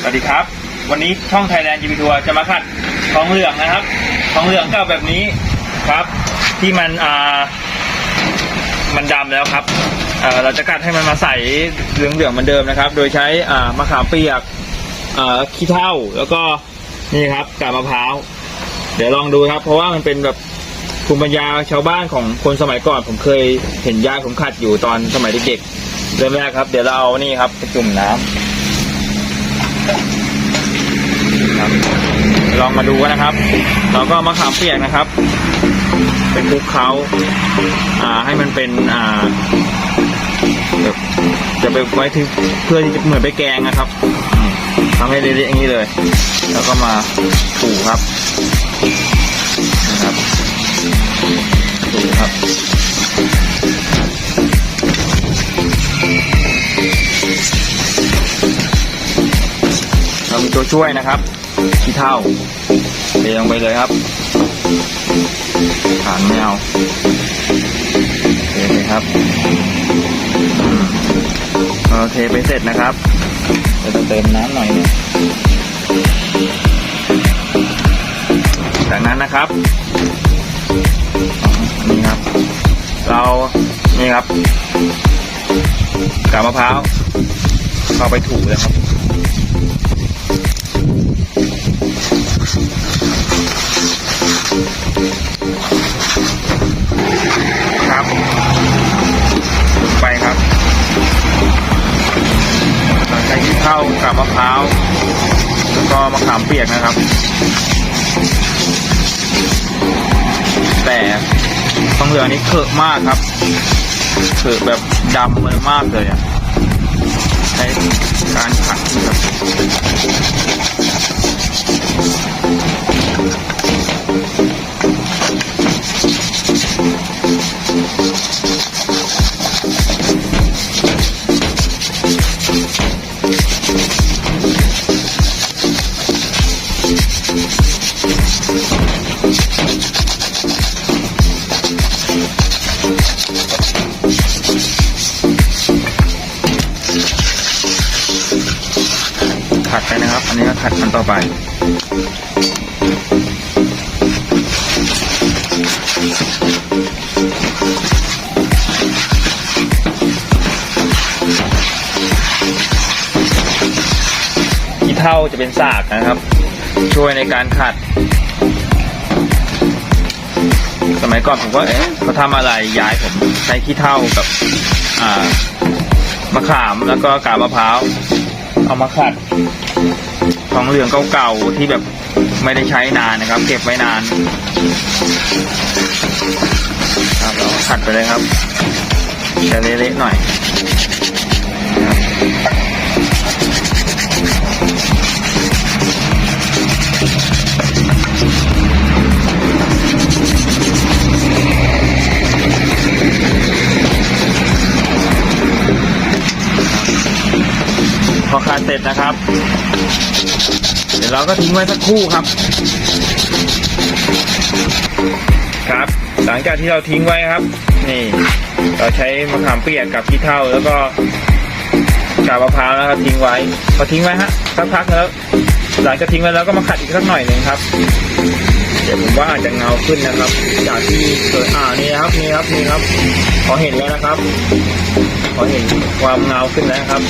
สวัสดีครับ วันนี้ช่องไทยแลนด์จีพีทัวร์จะมาขัดทองเหลืองนะครับทองเหลืองเก่าแบบนี้ครับ ที่มันอ่ามันดำแล้วครับเเราจะกัดให้มันมาใสเหลืองๆเหมือนเดิมนะครับ โดยใช้อ่ามะขามเปียกอ่าขี้เถ้าแล้วก็นี่ครับกาบมะพร้าวเดี๋ยวลองดูครับ เพราะว่ามันเป็นแบบภูมิปัญญาชาวบ้านของคนสมัยก่อน ผมเคยเห็นยายผมขัดอยู่ตอนสมัยเด็กๆเริ่มแรกครับ เดี๋ยวเราเอานี่ครับไปจุ่มน้ ครับ ลองมาดูกันนะครับ เราก็มะขามเปียกนะครับ เป็นคลุกเคล้าอ่าให้มันเป็นอ่าแบบจะไปไว้ที่เพื่อที่จะเหมือนไปแกงนะครับทำให้เละๆอย่างนี้เลย แล้วก็มาถูครับนะครับถูครับเรามีตัวช่วยนะครับ ขี้เท่าเทลงไปเลยครับฐานแมวเทเลยครับอืมพอเทไปเสร็จนะครับเราต้องเติมน้ำหน่อยหนึงจากนั้นนะครับนี่ครับ เรานี่ครับกาบมะพร้าวเข้าไปถูเลยครับะพร้าวแล้วก็มะขามเปียกนะครับ แต่ต้องเหลืองนี้เถอะมากครับเถอะแบบดำเลยมากเลยอะใช้การขัดครับ ไปนะครับ อันนี้ก็ขัดกันต่อไปขี้เท่าจะเป็นสากนะครับ ช่วยในการขัด สมัยก่อนผมก็เอ๊ะเขาทำอะไรยายผมใช้ขี้เท่ากับ อ่ามะขามแล้วก็กาบมะพร้าวเอามาขัด ทองเหลืองเก่าๆที่แบบไม่ได้ใช้นานนะครับ เก็บไว้นานครับเราขัดไปเลยครับจะเละๆหน่อย ผัดเสร็จนะครับ เดี๋ยวเราก็ทิ้งไว้สักครู่ครับ ครับ หลังจากที่เราทิ้งไว้ครับ นี่ เราใช้มะขามเปียกกับขี้เถ้าแล้วก็กาบมะพร้าวนะครับทิ้งไว้พอทิ้งไว้ฮะสักพักแล้ว หลังจากทิ้งไว้แล้วก็มาขัดอีกสักหน่อยหนึ่งครับ เดี๋ยวผมว่าอาจจะเงาขึ้นนะครับ จากที่เคยอ่านี่ครับนี่ครับนี่ครับพอเห็นแล้วนะครับ อเห็นความเงาขึ้นแล้วครับ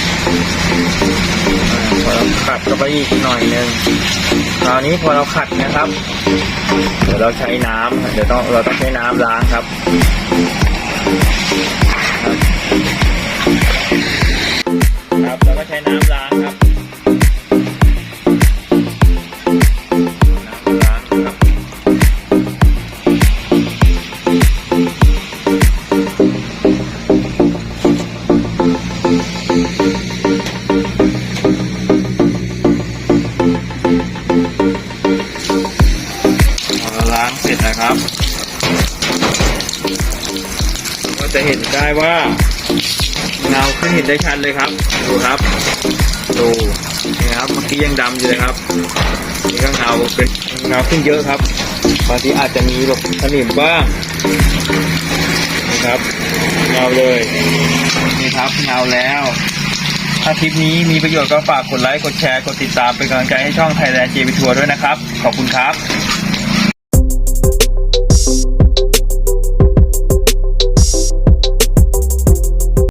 พอเราขัดเข้าไปอีกหน่อยหนึงคราวนี้พอเราขัดนะครับ เดี๋ยวเราใช้น้ำเดี๋ยวต้องเราต้องใช้น้ำล้างครับ นะครับ ก็จะเห็นได้ว่าเงาขึ้นเห็นได้ชัดเลยครับ ดูครับ ดูนี่ครับเมื่อกี้ยังดำอยู่เลยครับนี่ก็เงาเป็นเงาขึ้นเยอะครับบางทีอาจจะมีแบบสนิมบ้างนี่ครับเงาเลยนี่ครับเงาแล้ว ถ้าคลิปนี้มีประโยชน์ก็ฝากกดไลค์ กดแชร์ กดติดตามเป็นกำลังใจให้ช่อง Thailand JP Tour ด้วยนะครับ ขอบคุณครับ